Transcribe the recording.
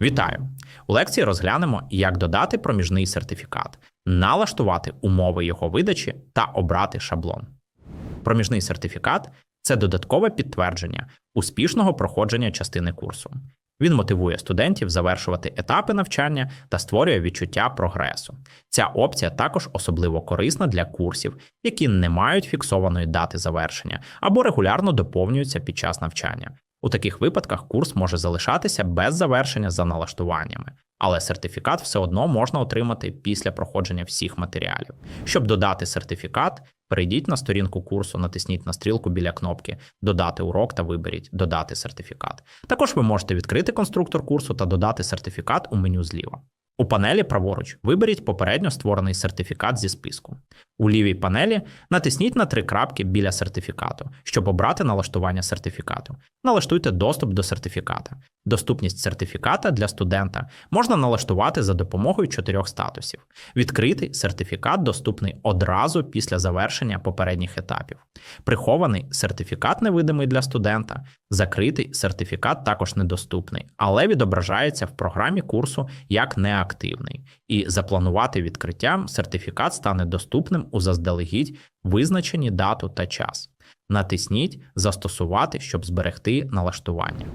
Вітаю! У лекції розглянемо, як додати проміжний сертифікат, налаштувати умови його видачі та обрати шаблон. Проміжний сертифікат це додаткове підтвердження успішного проходження частини курсу. Він мотивує студентів завершувати етапи навчання та створює відчуття прогресу. Ця опція також особливо корисна для курсів, які не мають фіксованої дати завершення або регулярно доповнюються під час навчання. У таких випадках курс може залишатися без завершення за налаштуваннями, але сертифікат все одно можна отримати після проходження всіх матеріалів. Щоб додати сертифікат, перейдіть на сторінку курсу, натисніть на стрілку біля кнопки Додати урок та виберіть Додати сертифікат. Також ви можете відкрити конструктор курсу та додати сертифікат у меню зліва. У панелі праворуч виберіть попередньо створений сертифікат зі списку. У лівій панелі натисніть на три крапки біля сертифікату, щоб обрати налаштування сертифікату. Налаштуйте доступ до сертифіката. Доступність сертифіката для студента можна налаштувати за допомогою чотирьох статусів. Відкритий сертифікат доступний одразу після завершення попередніх етапів. Прихований сертифікат невидимий для студента. Закритий сертифікат також недоступний, але відображається в програмі курсу як неактивний. І запланувати відкриття сертифікат стане доступним у заздалегідь визначені дату та час. Натисніть Застосувати, щоб зберегти налаштування.